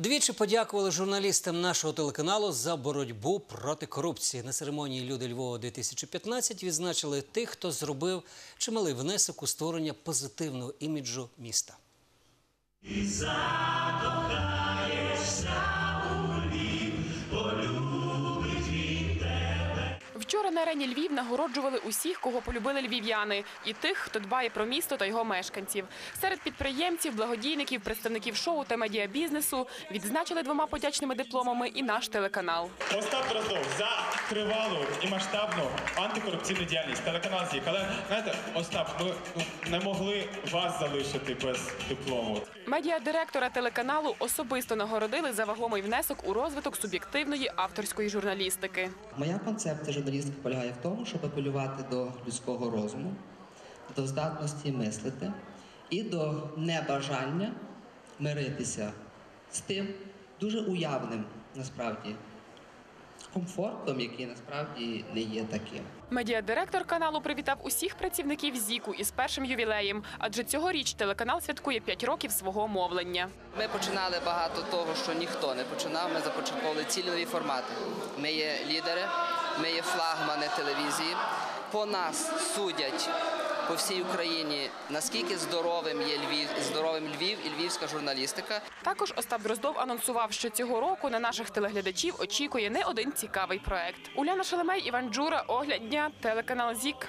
Двічі подякували журналістам нашого телеканалу за боротьбу проти корупції. На церемонії Люди Львова 2015 відзначили тих, хто зробив чималий внесок у створення позитивного іміджу міста. Вчора на арені Львів нагороджували усіх, кого полюбили львів'яни, і тих, хто дбає про місто та його мешканців. Серед підприємців, благодійників, представників шоу та медіабізнесу відзначили двома подячними дипломами і наш телеканал. Остап Дроздов за тривалу і масштабну антикорупційну діяльність телеканал ЗІК. Але знаєте, Остап, ми не могли вас залишити без диплому. Медіадиректора телеканалу особисто нагородили за вагомий внесок у розвиток суб'єктивної авторської журналістики. Моя концепція журналістики полягає в тому, щоб апелювати до людського розуму, до здатності мислити і до небажання миритися з тим дуже уявним насправді комфортом, який насправді не є таким. Медіадиректор каналу привітав усіх працівників ЗІКу із першим ювілеєм, адже цьогоріч телеканал святкує 5 років свого мовлення. Ми починали багато того, що ніхто не починав. Ми започатковували цілі нові формати. Ми є лідери, є флагмани телевізії. По нас судять по всій Україні, наскільки здоровим є Львів, здоровим Львів і львівська журналістика. Також Остап Дроздов анонсував, що цього року на наших телеглядачів очікує не один цікавий проект. Уляна Шелемей, Іван Джура, огляд дня, телеканал ЗІК.